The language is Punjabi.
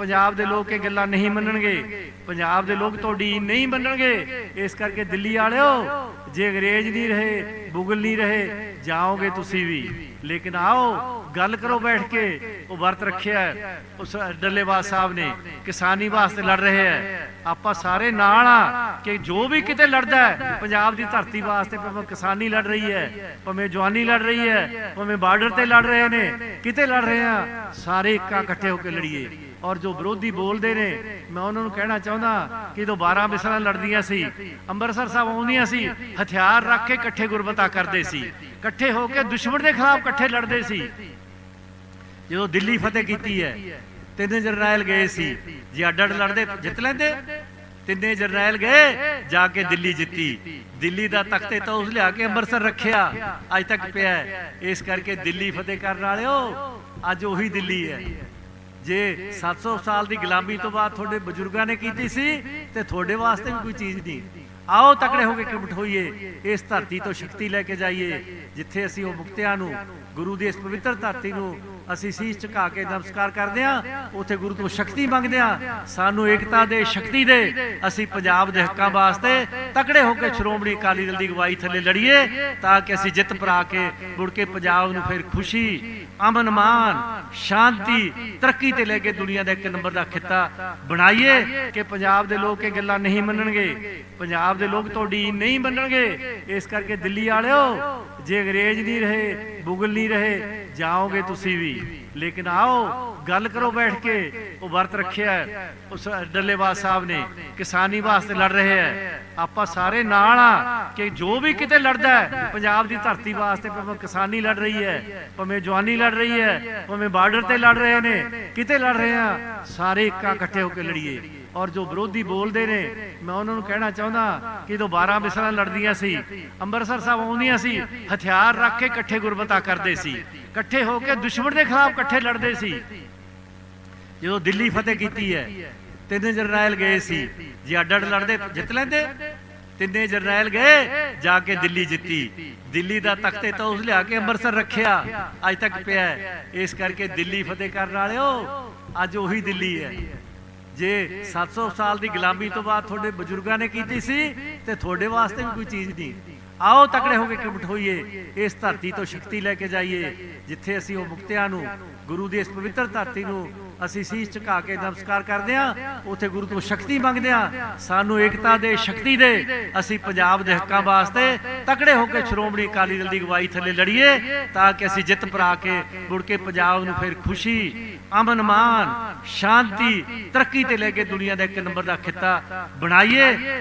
ਪੰਜਾਬ ਦੇ ਲੋਕ ਇਹ ਗੱਲਾਂ ਨਹੀਂ ਮੰਨਣਗੇ। ਪੰਜਾਬ ਦੇ ਲੋਕ ਤੁਹਾਡੀ ਨਹੀਂ ਮੰਨਣਗੇ। ਇਸ ਕਰਕੇ ਦਿੱਲੀ ਵਾਲਿਓ, ਜੇ ਅੰਗਰੇਜ਼ ਨਹੀਂ ਰਹੇ, ਮੁਗਲ ਨਹੀਂ ਰਹੇ, ਜਾਓਗੇ ਤੁਸੀਂ ਵੀ। ਲੇਕਿਨ ਆਓ, ਗੱਲ ਕਰੋ ਬੈਠ ਕੇ। ਉਹ ਵਰਤ ਰੱਖਿਆ ਉਸ ਡੱਲੇਵਾਸ ਸਾਹਿਬ ਨੇ ਕਿਸਾਨੀ ਵਾਸਤੇ ਲੜ ਰਹੇ ਹੈ। ਆਪਾਂ ਸਾਰੇ ਨਾਲ ਆ ਕਿ ਜੋ ਵੀ ਕਿਤੇ ਲੜਦਾ ਹੈ, ਪੰਜਾਬ ਦੀ ਧਰਤੀ ਵਾਸਤੇ ਭਾਵੇਂ ਕਿਸਾਨੀ ਲੜ ਰਹੀ ਹੈ, ਭਾਵੇਂ ਜਵਾਨੀ ਲੜ ਰਹੀ ਹੈ, ਭਾਵੇਂ ਬਾਰਡਰ ਤੇ ਲੜ ਰਹੇ ਨੇ, ਕਿਤੇ ਲੜ ਰਹੇ ਆ ਸਾਰੇ ਇਕੱਠੇ ਹੋ ਕੇ ਲੜੀਏ। ਔਰ ਜੋ ਵਿਰੋਧੀ ਬੋਲਦੇ ਨੇ, ਮੈਂ ਉਹਨਾਂ ਨੂੰ ਕਹਿਣਾ ਚਾਹੁੰਦਾ ਕਿ ਜਦੋਂ 12 ਮਿਸਲਾਂ ਲੜਦੀਆਂ ਸੀ, ਅੰਮ੍ਰਿਤਸਰ ਸਾਹਿਬ ਆਉਂਦੀਆਂ ਸੀ, ਹਥਿਆਰ ਰੱਖ ਕੇ ਇਕੱਠੇ ਗੁਰਬਤਾ ਕਰਦੇ ਸੀ, ਇਕੱਠੇ ਹੋ ਕੇ ਦੁਸ਼ਮਣ ਦੇ ਖਿਲਾਫ ਇਕੱਠੇ ਲੜਦੇ ਸੀ। ਜਦੋਂ ਦਿੱਲੀ ਫਤਿਹ ਕੀਤੀ ਹੈ ਤਿੰਨ ਜਰਨੈਲ ਗਏ ਸੀ। ਜੇ ਅੱਡ ਅੱਡ ਲੜਦੇ, ਜਿੱਤ ਲੈਂਦੇ। ਤਿੰਨੇ ਜਰਨੈਲ ਗਏ, ਜਾ ਕੇ ਦਿੱਲੀ ਜਿੱਤੀ। ਦਿੱਲੀ ਦਾ ਤਖਤੇ ਤਾਂ ਉਸ ਲਿਆ ਕੇ ਅੰਮ੍ਰਿਤਸਰ ਰੱਖਿਆ। ਅੱਜ ਤੱਕ ਪਿਆ ਇਸ ਕਰਕੇ ਦਿੱਲੀ ਫਤਿਹ ਕਰਨ ਵਾਲਿਓ, ਅੱਜ ਉਹੀ ਦਿੱਲੀ ਹੈ। ਜੇ 700 ਸਾਲ ਦੀ ਗੁਲਾਮੀ ਤੋਂ ਬਾਅਦ ਤੁਹਾਡੇ ਬਜ਼ੁਰਗਾਂ ਨੇ ਕੀਤੀ ਸੀ, ਤੇ ਤੁਹਾਡੇ ਵਾਸਤੇ ਵੀ ਕੋਈ ਚੀਜ਼ ਨਹੀਂ। ਆਓ ਤਕੜੇ ਹੋ ਕੇ ਕਿਮਟ ਹੋਈਏ। ਇਸ ਧਰਤੀ ਤੋਂ ਸ਼ਕਤੀ ਲੈ ਕੇ ਜਾਈਏ, ਜਿੱਥੇ ਅਸੀਂ ਉਹ ਮੁਕਤਿਆਂ ਨੂੰ, ਗੁਰੂ ਦੀ ਇਸ ਪਵਿੱਤਰ ਧਰਤੀ ਨੂੰ ਅਸੀਂ ਸੀਸ ਝੁਕਾ ਕੇ ਨਮਸਕਾਰ ਕਰਦੇ ਹਾਂ। ਉੱਥੇ ਗੁਰੂ ਤੋਂ ਸ਼ਕਤੀ ਮੰਗਦੇ ਹਾਂ। ਸਾਨੂੰ ਏਕਤਾ ਦੇ, ਸ਼ਕਤੀ ਦੇ। ਅਸੀਂ ਪੰਜਾਬ ਦੇ ਹੱਕਾਂ ਵਾਸਤੇ ਤਕੜੇ ਹੋ ਕੇ ਸ਼੍ਰੋਮਣੀ ਅਕਾਲੀ ਦਲ ਦੀ ਅਗਵਾਈ ਥੱਲੇ ਲੜੀਏ ਤਾਂ ਕਿ ਅਸੀਂ ਜਿੱਤ ਪਰਾ ਕੇ ਮੁੜ ਕੇ ਪੰਜਾਬ ਨੂੰ ਫਿਰ ਖੁਸ਼ੀ, ਅਮਨ ਮਾਨ, ਸ਼ਾਂਤੀ, ਤਰੱਕੀ ਤੇ ਲੈ ਕੇ ਦੁਨੀਆ ਦਾ ਇੱਕ ਨੰਬਰ ਦਾ ਖਿੱਤਾ ਬਣਾਈਏ ਕਿ ਪੰਜਾਬ ਦੇ ਲੋਕ ਇਹ ਗੱਲਾਂ ਨਹੀਂ ਮੰਨਣਗੇ। ਪੰਜਾਬ ਦੇ ਲੋਕ ਤੁਹਾਡੀ ਨਹੀਂ ਮੰਨਣਗੇ। ਇਸ ਕਰਕੇ ਦਿੱਲੀ ਵਾਲਿਓ ਜੇ ਅੰਗਰੇਜ਼ ਨਹੀਂ ਰਹੇ ਮੁਗਲ ਨਹੀਂ ਰਹੇ ਜਾਓਗੇ ਤੁਸੀਂ ਵੀ। ਲੇਕਿਨ ਆਓ ਗੱਲ ਕਰੋ ਬੈਠ ਕੇ। ਉਹ ਵਰਤ ਰੱਖਿਆ ਹੈ, ਉਸ ਡੱਲੇਵਾਸ ਸਾਹਿਬ ਨੇ ਕਿਸਾਨੀ ਵਾਸਤੇ ਲੜ ਰਹੇ ਹੈ। ਆਪਾਂ ਸਾਰੇ ਨਾਲ ਆ ਕਿ ਜੋ ਵੀ ਕਿਤੇ ਲੜਦਾ ਹੈ ਪੰਜਾਬ ਦੀ ਧਰਤੀ ਵਾਸਤੇ ਭਾਵੇਂ ਕਿਸਾਨੀ ਲੜ ਰਹੀ ਹੈ ਭਾਵੇਂ ਜਵਾਨੀ ਲੜ ਰਹੀ ਹੈ ਭਾਵੇਂ ਬਾਰਡਰ ਤੇ ਲੜ ਰਹੇ ਨੇ ਕਿਤੇ ਲੜ ਰਹੇ ਆ ਸਾਰੇ ਇਕੱਠੇ ਹੋ ਕੇ ਲੜੀਏ। ਔਰ ਜੋ ਵਿਰੋਧੀ ਬੋਲਦੇ ਨੇ, ਮੈਂ ਉਹਨਾਂ ਨੂੰ ਕਹਿਣਾ ਚਾਹੁੰਦਾ ਕਿ ਜਦੋਂ 12 ਮਿਸਲਾਂ ਲੜਦੀਆਂ ਸੀ, ਅੰਮ੍ਰਿਤਸਰ ਸਾਹਿਬ ਆਉਂਦੀਆਂ ਸੀ, ਹਥਿਆਰ ਰੱਖ ਕੇ ਇਕੱਠੇ ਗੁਰਬਤਾ ਕਰਦੇ ਸੀ, ਇਕੱਠੇ ਹੋ ਕੇ ਦੁਸ਼ਮਣ ਦੇ ਖਿਲਾਫ ਇਕੱਠੇ ਲੜਦੇ ਸੀ। ਜਦੋਂ ਦਿੱਲੀ ਫਤਿਹ ਕੀਤੀ ਹੈ, ਤਿੰਨ ਜਰਨੈਲ ਗਏ ਸੀ, ਜੇ ਅੱਡ ਅੱਡ ਲੜਦੇ, ਜਿੱਤ ਲੈਂਦੇ। ਤਿੰਨੇ ਜਰਨੈਲ ਗਏ, ਜਾ ਕੇ ਦਿੱਲੀ ਜਿੱਤੀ। ਦਿੱਲੀ ਦਾ ਤਖਤੇ ਤਾਂ ਉਸ ਲਿਆ ਕੇ ਅੰਮ੍ਰਿਤਸਰ ਰੱਖਿਆ, ਅੱਜ ਤੱਕ ਪਿਆ ਇਸ ਕਰਕੇ ਦਿੱਲੀ ਫਤਿਹ ਕਰਨ ਵਾਲਿਓ, ਅੱਜ ਉਹੀ ਦਿੱਲੀ ਹੈ। ਜੇ 700 ਸਾਲ ਦੀ ਗੁਲਾਮੀ ਤੋਂ ਬਾਅਦ ਤੁਹਾਡੇ ਬਜ਼ੁਰਗਾਂ ਨੇ ਕੀਤੀ ਸੀ, ਤੇ ਤੁਹਾਡੇ ਵਾਸਤੇ ਵੀ ਕੋਈ ਚੀਜ਼ ਨਹੀਂ। ਆਓ ਤਕੜੇ ਹੋ ਕੇ ਕਿਮਟ ਹੋਈਏ ਇਸ ਧਰਤੀ ਤੋਂ ਸ਼ਕਤੀ ਲੈ ਕੇ ਜਾਈਏ, ਜਿੱਥੇ ਅਸੀਂ ਉਹ ਮੁਕਤਿਆਂ ਨੂੰ, ਗੁਰੂ ਦੀ ਇਸ ਪਵਿੱਤਰ ਧਰਤੀ ਨੂੰ ਅਸੀਂ ਸੀਸ ਝੁਕਾ ਕੇ ਨਮਸਕਾਰ ਕਰਦੇ ਹਾਂ, ਉੱਥੇ ਗੁਰੂ ਤੋਂ ਸ਼ਕਤੀ ਮੰਗਦੇ ਹਾਂ, ਸਾਨੂੰ ਏਕਤਾ ਦੇ, ਸ਼ਕਤੀ ਦੇ, ਅਸੀਂ ਪੰਜਾਬ ਦੇ ਹੱਕਾਂ ਵਾਸਤੇ ਤਕੜੇ ਹੋ ਕੇ ਸ਼੍ਰੋਮਣੀ ਅਕਾਲੀ ਦਲ ਦੀ ਅਗਵਾਈ ਥੱਲੇ ਲੜੀਏ, ਤਾਂ ਕਿ ਅਸੀਂ ਜਿੱਤ ਪਰਾ ਕੇ ਮੁੜ ਕੇ ਪੰਜਾਬ ਨੂੰ ਫਿਰ ਖੁਸ਼ੀ, ਅਮਨ ਮਾਨ, ਸ਼ਾਂਤੀ, ਤਰੱਕੀ ਤੇ ਲੈ ਕੇ ਦੁਨੀਆ ਦਾ ਇੱਕ ਨੰਬਰ ਦਾ ਖਿੱਤਾ ਬਣਾਈਏ।